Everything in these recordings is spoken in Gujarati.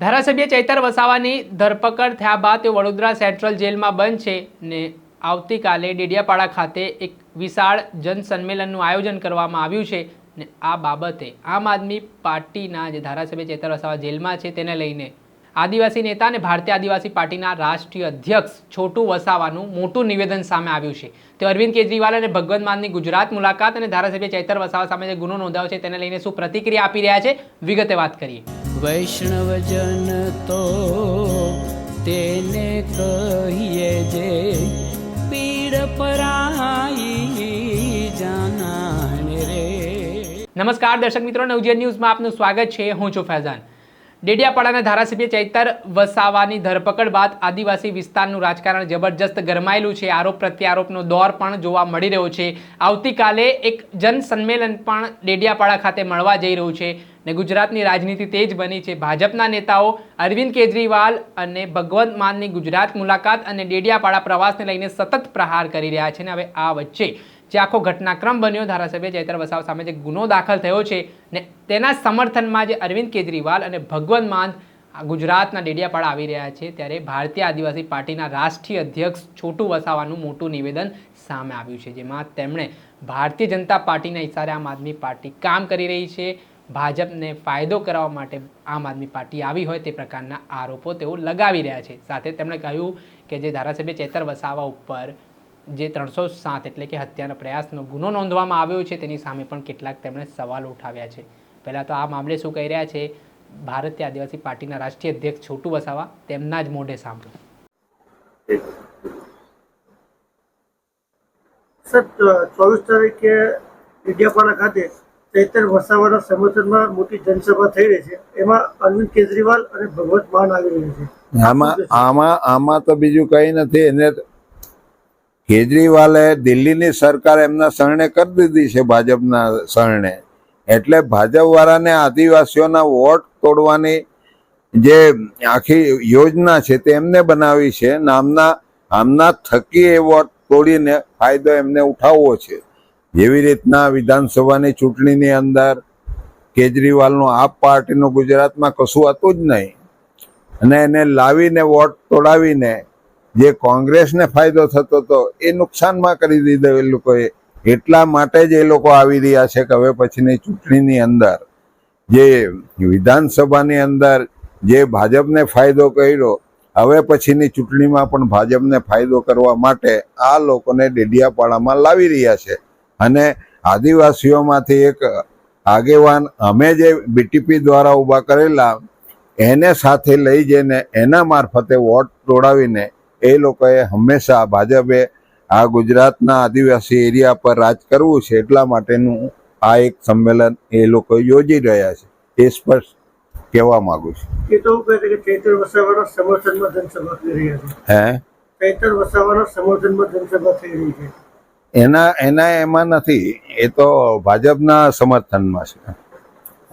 ધારાસભ્ય ચૈતર વસાવાની ધરપકડ થયા બાદ તેઓ વડોદરા સેન્ટ્રલ જેલમાં બંધ છે ને આવતીકાલે ડેડિયાપાડા ખાતે એક વિશાળ જનસંમેલનનું આયોજન કરવામાં આવ્યું છે ને આ બાબતે આમ આદમી પાર્ટીના જે ધારાસભ્ય ચેતર વસાવા જેલમાં છે તેને લઈને આદિવાસી નેતા અને ભારતીય આદિવાસી પાર્ટીના રાષ્ટ્રીય અધ્યક્ષ છોટુ વસાવાનું મોટું નિવેદન સામે આવ્યું છે. તે અરવિંદ કેજરીવાલ અને ભગવંત માનની ગુજરાત મુલાકાત અને ધારાસભ્ય ચૈતર વસાવા સામે જે ગુનો નોંધાયો છે તેને લઈને શું પ્રતિક્રિયા આપી રહ્યા છે વિગતે વાત કરીએ. વૈષ્ણવજન તો તેને કહીએ જે પીડ પરાઈ જાનાને રે. નમસ્કાર દર્શક મિત્રો, નવજીવન ન્યૂઝમાં આપનું સ્વાગત છે. હું છું ફૈઝાન. ડેડિયાપાડાના ધારાસભ્ય ચૈતર વસાવાની ધરપકડ બાદ આદિવાસી વિસ્તારનું રાજકારણ જબરજસ્ત ગરમાયેલું છે. આરોપ પ્રત્યારોપનો દોર પણ જોવા મળી રહ્યો છે. આવતીકાલે એક જનસંમેલન પણ ડેડિયાપાડા ખાતે મળવા જઈ રહ્યું છે ને ગુજરાતની રાજનીતિ તેજ બની છે. ભાજપના નેતાઓ અરવિંદ કેજરીવાલ અને ભગવંત માનની ગુજરાત મુલાકાત અને ડેડિયાપાડા પ્રવાસને લઈને સતત પ્રહાર કરી રહ્યા છે ને હવે આ વચ્ચે જે આખો ઘટનાક્રમ બન્યો ધારાસભ્ય ચૈતર વસાવ સામે જે ગુનો દાખલ થયો છે ને તેના સમર્થનમાં જે અરવિંદ કેજરીવાલ અને ભગવંત માન ગુજરાતના ડેડિયાપાડા આવી રહ્યા છે ત્યારે ભારતીય આદિવાસી પાર્ટીના રાષ્ટ્રીય અધ્યક્ષ છોટુ વસાવાનું મોટું નિવેદન સામે આવ્યું છે, જેમાં તેમણે ભારતીય જનતા પાર્ટીના ઇશારે આમ આદમી પાર્ટી કામ કરી રહી છે, ભાજપને ફાયદો કરાવવા માટે આમ આદમી પાર્ટી આવી હોય તે પ્રકારના આરોપો તેઓ લગાવી રહ્યા છે. સાથે તેમણે કહ્યું કે જે ધારાસભ્ય ચેતર વસાવા ઉપર જે ત્રણસો સાત એટલે કે હત્યાના પ્રયાસનો ગુનો નોંધવામાં આવ્યો છે તેની સામે પણ કેટલાક તેમણે સવાલો ઉઠાવ્યા છે. પહેલાં તો આ મામલે શું કહી રહ્યા છે? ભારતીય આદિવાસી પાર્ટીના રાષ્ટ્રીય અધ્યક્ષ છોટુ વસાવા તેમના જ મોઢે સાંભળો. સર ચોવીસ તારીખે ડેડિયાપાડા ખાતે ચૈતર વસાવાના સમર્થનમાં મોટી જનસભા થઈ રહી છે. એમાં અરવિંદ કેજરીવાલ અને ભગવત માન આવી રહ્યા છે. આમાં આમાં આમાં તો બીજું કઈ નથી. એને કેજરીવાલે દિલ્હીની સરકાર એમના શરણે કરી દીધી છે ભાજપના શરણે. એટલે ભાજપ વાળાને આદિવાસીઓના વોટ તોડવાની જે આખી યોજના છે તે એમને બનાવી છે. નામના આમના થકી એ વોટ તોડીને ફાયદો એમને ઉઠાવવો છે. જેવી રીતના વિધાનસભાની ચૂંટણીની અંદર કેજરીવાલનું આપ પાર્ટીનું ગુજરાતમાં કશું હતું જ નહીં. અને એને લાવીને વોટ તોડાવીને જે કોંગ્રેસને ફાયદો થતો હતો એ નુકસાનમાં કરી દીધો એ લોકોએ. એટલા માટે જ એ લોકો આવી રહ્યા છે કે હવે પછીની ચૂંટણીની અંદર જે વિધાનસભાની અંદર જે ભાજપને ફાયદો કર્યો, હવે પછીની ચૂંટણીમાં પણ ભાજપને ફાયદો કરવા માટે આ લોકોને ડેડિયાપાડામાં લાવી રહ્યા છે. અને આદિવાસીઓમાંથી એક આગેવાન અમે જે બીટીપી દ્વારા ઊભા કરેલા, એને સાથે લઈ જઈને એના મારફતે વોટ તોડાવીને એ લોકોએ હંમેશા ભાજપે આ ગુજરાતના આદિવાસી એરિયા પર રાજ કરવું છે એટલા માટેનું આ એક સંમેલન એ લોકો યોજી રહ્યા છે. એ સ્પષ્ટ કહેવા માંગુ છું. હે? એના એના એમાં નથી. એ તો ભાજપના સમર્થનમાં છે.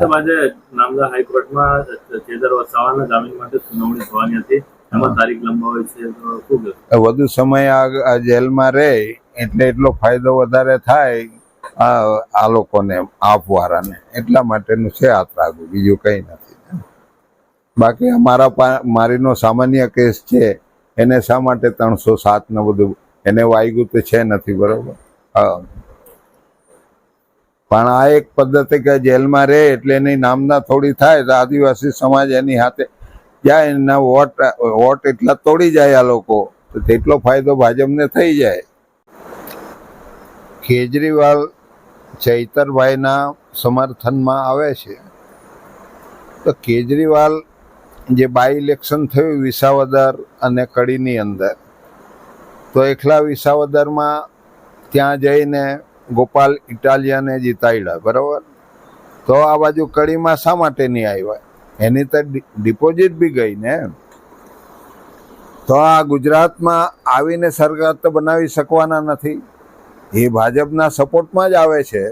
આજે નામદા હાઈકોર્ટમાં ચેતર વસાવાના જામીન માટે સુનાવણી થવાની હતી. વધુ સમય આ જેલમાં રહે, એટલે એટલો ફાયદો વધારે થાય આ લોકોને આપવાળાને એટલા માટેનું છે આ ત્રાગુ, બીજું કંઈ નથી. બાકી અમારા મારીનો સામાન્ય કેસ છે, એને શા માટે ત્રણસો સાત ને બધું, એને વાયગું તો છે નથી, બરોબર? પણ આ એક પદ્ધતિ કે જેલમાં રહે એટલે એની નામના થોડી થાય, તો આદિવાસી સમાજ એની હાથે જાય એના વોટ વોટ એટલા તોડી જાય આ લોકો. તો તેટલો ફાયદો ભાજપને થઈ જાય. કેજરીવાલ ચૈતરભાઈના સમર્થનમાં આવે છે. તો કેજરીવાલ જે બાય ઇલેક્શન થયું વિસાવદર અને કડીની અંદર, તો એકલા વિસાવદરમાં ત્યાં જઈને ગોપાલ ઇટાલિયાને જીતાડ્યા, બરાબર? તો આ બાજુ કડીમાં શા માટે નહીં આવ્યા? એની તો ડિપોઝિટ બી ગઈ ને તો આ ગુજરાતમાં આવીને સરકાર તો બનાવી શકવાના નથી. એ ભાજપના સપોર્ટમાં જ આવે છે.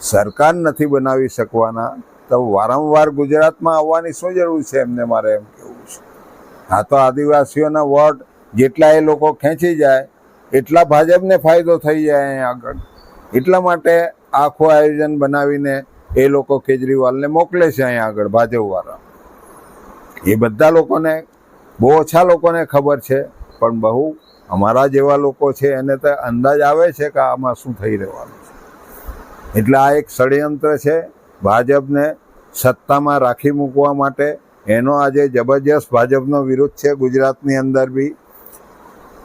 સરકાર નથી બનાવી શકવાના. તો વારંવાર ગુજરાતમાં આવવાની શું જરૂર છે એમને મારે એમ કહેવું છે? આ તો આદિવાસીઓના વોટ જેટલા એ લોકો ખેંચી જાય, એટલા ભાજપને ફાયદો થઈ જાય આગળ. એટલા માટે આખું આયોજન બનાવીને એ લોકો કેજરીવાલને મોકલે છે અહીં આગળ ભાજપવાળા એ બધા લોકોને, બહુ ઓછા લોકોને ખબર છે, પણ બહુ અમારા જેવા લોકો છે, એને તો અંદાજ આવે છે કે આમાં શું થઈ રહેવાનું છે. એટલે આ એક ષડયંત્ર છે, ભાજપને સત્તામાં રાખી મૂકવા માટે એનો આજે જબરજસ્ત ભાજપનો વિરોધ છે, ગુજરાતની અંદર બી.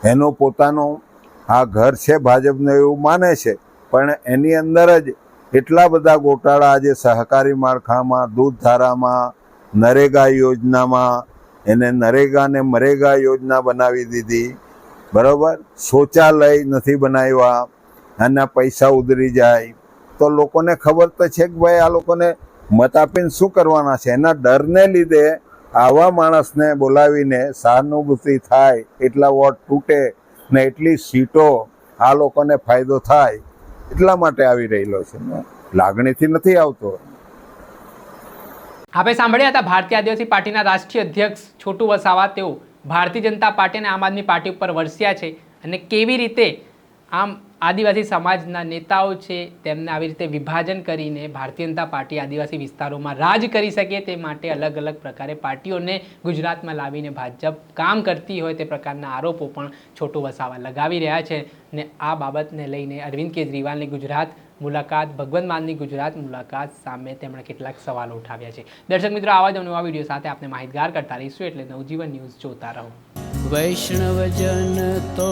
એનો પોતાનો આ ઘર છે, ભાજપને એવું માને છે, પણ એની અંદર જ એટલા બધા ગોટાળા આજે સહકારી માળખામાં દૂધ ધારામાં નરેગા યોજનામાં, એને નરેગા ને મરેગા યોજના બનાવી દીધી. બરાબર? શૌચાલય નથી બનાવ્યા, આના પૈસા ઉધરી જાય. તો લોકોને ખબર તો છે કે ભાઈ આ લોકોને મત આપીને શું કરવાના છે? એના ડરને લીધે આવા માણસને બોલાવીને સહાનુભૂતિ થાય, એટલા વોટ તૂટે ને એટલી સીટો આ લોકોને ફાયદો થાય. એટલા માટે આવી રહેલો છે. લાગણીથી નથી આવતો. આપણે સાંભળ્યા હતા ભારતીય આદિવાસી પાર્ટીના રાષ્ટ્રીય અધ્યક્ષ છોટુ વસાવા તેઓ ભારતીય જનતા પાર્ટી અને આમ આદમી પાર્ટી ઉપર વરસ્યા છે અને કેવી રીતે આમ આદિવાસી સમાજના નેતાઓ છે, તેમને આવી રીતે વિભાજન કરીને ભારતીય જનતા પાર્ટી આદિવાસી વિસ્તારોમાં રાજ કરી શકે તે માટે અલગ અલગ પ્રકારે પાર્ટીઓને ગુજરાતમાં લાવીને ભાજપ કામ કરતી હોય તે પ્રકારના આરોપો પણ છોટો વસાવા લગાવી રહ્યા છે. ને આ બાબતને લઈને અરવિંદ કેજરીવાલની ગુજરાત મુલાકાત, ભગવંત માનની ગુજરાત મુલાકાત સામે તેમણે કેટલાક સવાલો ઉઠાવ્યા છે. દર્શક મિત્રો, આવા જ નવા વીડિયો સાથે આપણે માહિતગાર કરતા રહીશું એટલે નવજીવન ન્યૂઝ જોતા રહો. વૈષ્ણવજન તો